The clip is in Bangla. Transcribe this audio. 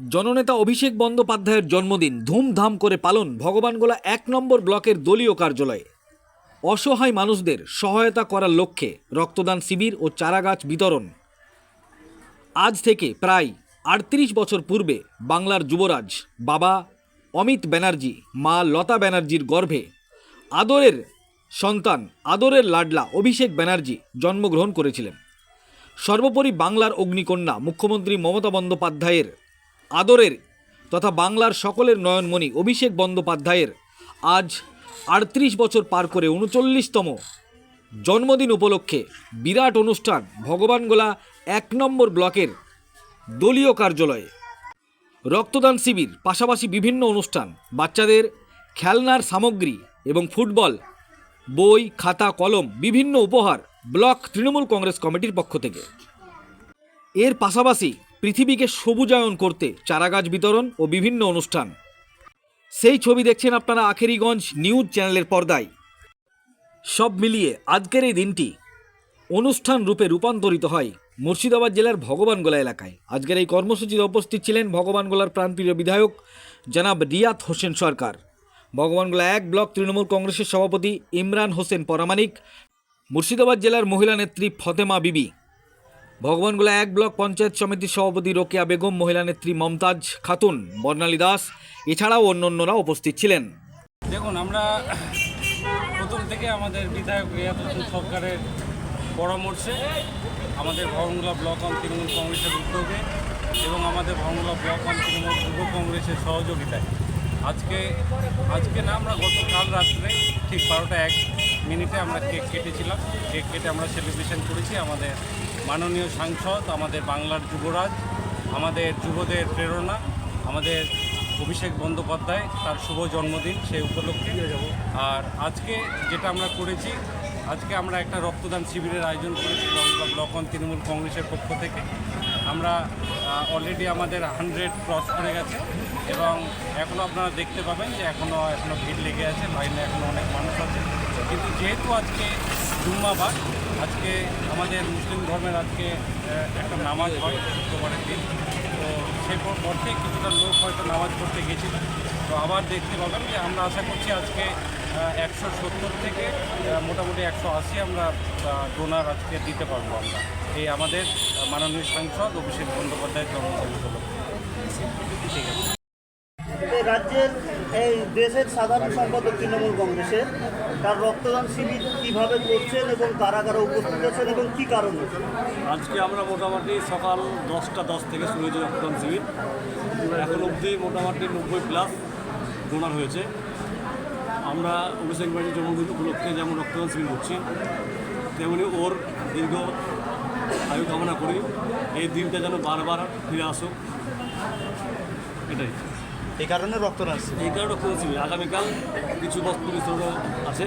জননেতা অভিষেক বন্দ্যোপাধ্যায়ের জন্মদিন ধুমধাম করে পালন ভগবানগোলা এক নম্বর ব্লকের দলীয় কার্যালয়ে। অসহায় মানুষদের সহায়তা করার লক্ষ্যে রক্তদান শিবির ও চারাগাছ বিতরণ। আজ থেকে প্রায় আটত্রিশ বছর পূর্বে বাংলার যুবরাজ বাবা অমিত ব্যানার্জি, মা লতা ব্যানার্জির গর্ভে আদরের সন্তান আদরের লাডলা অভিষেক ব্যানার্জি জন্মগ্রহণ করেছিলেন। সর্বোপরি বাংলার অগ্নিকন্যা মুখ্যমন্ত্রী মমতা বন্দ্যোপাধ্যায়ের আদরের তথা বাংলার সকলের নয়নমণি অভিষেক বন্দ্যোপাধ্যায়ের আজ আটত্রিশ বছর পার করে উনচল্লিশতম জন্মদিন উপলক্ষে বিরাট অনুষ্ঠান ভগবানগোলা এক নম্বর ব্লকের দলীয় কার্যালয়ে। রক্তদান শিবির, পাশাপাশি বিভিন্ন অনুষ্ঠান, বাচ্চাদের খেলনার সামগ্রী এবং ফুটবল, বই, খাতা, কলম, বিভিন্ন উপহার ব্লক তৃণমূল কংগ্রেস কমিটির পক্ষ থেকে। এর পাশাপাশি পৃথিবীকে সবুজায়ন করতে চারাগাছ বিতরণ ও বিভিন্ন অনুষ্ঠান। সেই ছবি দেখছেন আপনারা আখেরিগঞ্জ নিউজ চ্যানেলের পর্দায়। সব মিলিয়ে আজকের এই দিনটি অনুষ্ঠান রূপে রূপান্তরিত হয় মুর্শিদাবাদ জেলার ভগবানগোলা এলাকায়। আজকের এই কর্মসূচিতে উপস্থিত ছিলেন ভগবানগোলার প্রাণপ্রিয় বিধায়ক জনাব রিয়াত হোসেন সরকার। ভগবানগোলা এক ব্লক তৃণমূল কংগ্রেসের সভাপতি ইমরান হোসেন পরামানিক, মুর্শিদাবাদ জেলার মহিলা নেত্রী ফতেমা বিবি ভগবানগোলা এক ব্লক পঞ্চায়েত সমিতির সভাপতি রোকেয়া বেগম, মহিলা নেত্রী মমতাজ খাতুন, বর্ণালী দাস, এছাড়াও অন্য অন্যান্যরা উপস্থিত ছিলেন। দেখুন, আমরা প্রথম থেকে আমাদের বিধায়ক রিয়াত সরকারের পরামর্শে আমাদের ভবনগুলা ব্লক অন তৃণমূল কংগ্রেসের উদ্যোগে এবং আমাদের ভবনগুলা ব্লক অন তৃণমূল যুব কংগ্রেসের সহযোগিতায়। আজকে আজকে না, আমরা গতকাল রাত্রে ঠিক বারোটা এক মিনিটে আমরা কেক কেটেছিলাম। কেক কেটে আমরা সেলিব্রেশন করেছি। আমাদের মাননীয় সাংসদ, আমাদের বাংলার যুবরাজ, আমাদের যুবদের প্রেরণা, আমাদের অভিষেক বন্দ্যোপাধ্যায়, তার শুভ জন্মদিন সেই উপলক্ষে। আর আজকে যেটা আমরা করেছি, আজকে আমরা একটা রক্তদান শিবিরের আয়োজন করেছি ব্লক অন তৃণমূল কংগ্রেসের পক্ষ থেকে। আমরা অলরেডি আমাদের হান্ড্রেড ক্রস করে গেছে এবং এখনও আপনারা দেখতে পাবেন যে এখনও এখনও ভিড় লেগে আছে লাইনে এখনও অনেক মানুষ আছে। কিন্তু যেহেতু আজকে জুম্মাবার আজকে আমাদের মুসলিম ধর্মের আজকে একটা নামাজ হয় শুক্রবারের দিন, তো সে পথে কিছুটা লোক হয়তো নামাজ পড়তে গেছিল। তো আবার দেখতে পাবেন যে আমরা আশা করছি আজকে একশো সত্তর থেকে মোটামুটি একশো আশি আমরা ডোনার আজকে দিতে পারব আমরা। এই আমাদের মাননীয় সাংসদ অভিষেক বন্দ্যোপাধ্যায়ের জন্মদিন উপলক্ষে। ঠিক আছে। রাজ্যের এই দেশের সাধারণ সম্পাদক তৃণমূল কংগ্রেসের তার রক্তদান শিবির কীভাবে করছেন এবং কারা কারা উপস্থিত আছেন এবং কী কারণে? আজকে আমরা মোটামুটি সকাল দশটা দশ থেকে শুরু হয়েছে রক্তদান শিবির। এখন অবধি মোটামুটি নব্বই প্লাস ডোনার হয়েছে। আমরা অভিষেক ব্যানার্জির জন্মদিন উপলক্ষে যেমন রক্তদান শিবির করছি তেমনি ওর দীর্ঘ আয়ু কামনা করি। এই দিনটা যেন বারবার ফিরে আসুক। এটাই। এই কারণে রক্তদান শিবির। এই কারণে রক্তদান শিবির। আগামীকাল কিছু বস্তু আছে।